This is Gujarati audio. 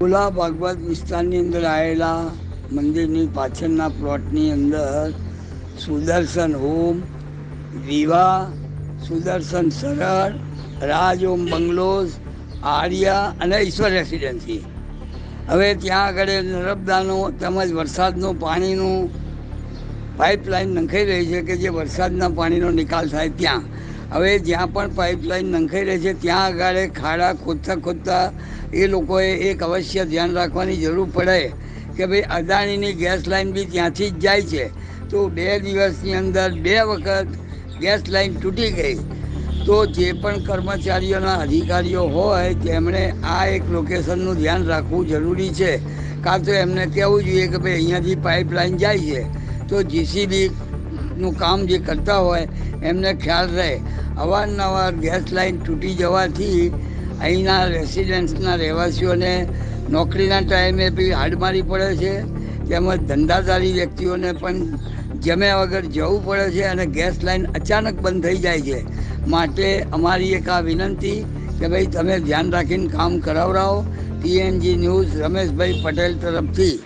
ઓલા ભાગવત વિસ્તારની અંદર આવેલા મંદિરની પાછળના પ્લોટની અંદર સુદર્શન હોમ, વિવાહ, સુદર્શન સરળ, રાજ ઓમ બંગલોઝ, આર્યા અને ઈશ્વર રેસિડેન્સી. હવે ત્યાં આગળ નર્મદાનો તેમજ વરસાદનું પાણીનું પાઇપલાઇન નંખાઈ રહી છે કે જે વરસાદના પાણીનો નિકાલ થાય ત્યાં. હવે જ્યાં પણ પાઇપલાઇન નંખાઈ રહી છે, ત્યાં આગળ ખાડા ખોદતા ખોદતા એ લોકોએ એક અવશ્ય ધ્યાન રાખવાની જરૂર પડે કે ભાઈ અદાણીની ગેસ લાઇન બી ત્યાંથી જ જાય છે. તો બે દિવસની અંદર, બે વખત ગેસ લાઇન તૂટી ગઈ. તો જે પણ કર્મચારીઓના અધિકારીઓ હોય, તેમણે આ એક લોકેશનનું ધ્યાન રાખવું જરૂરી છે. કાં તો એમને કહેવું જોઈએ કે ભાઈ અહીંયાથી પાઇપલાઇન જાય છે. તો જીસીબીનું કામ જે કરતા હોય, એમને ખ્યાલ રહે. અવારનવાર ગેસ લાઇન તૂટી જવાથી અહીંના રેસિડેન્ટ્સના રહેવાસીઓને નોકરીના ટાઈમે બી હાડમારી પડે છે, તેમજ ધંધાદારી વ્યક્તિઓને પણ જમ્યા વગર જવું પડે છે અને ગેસ લાઇન અચાનક બંધ થઈ જાય છે. માટે અમારી એક આ વિનંતી કે ભાઈ તમે ધ્યાન રાખીને કામ કરાવડાવો પીએનજી ન્યૂઝ રમેશભાઈ પટેલ તરફથી.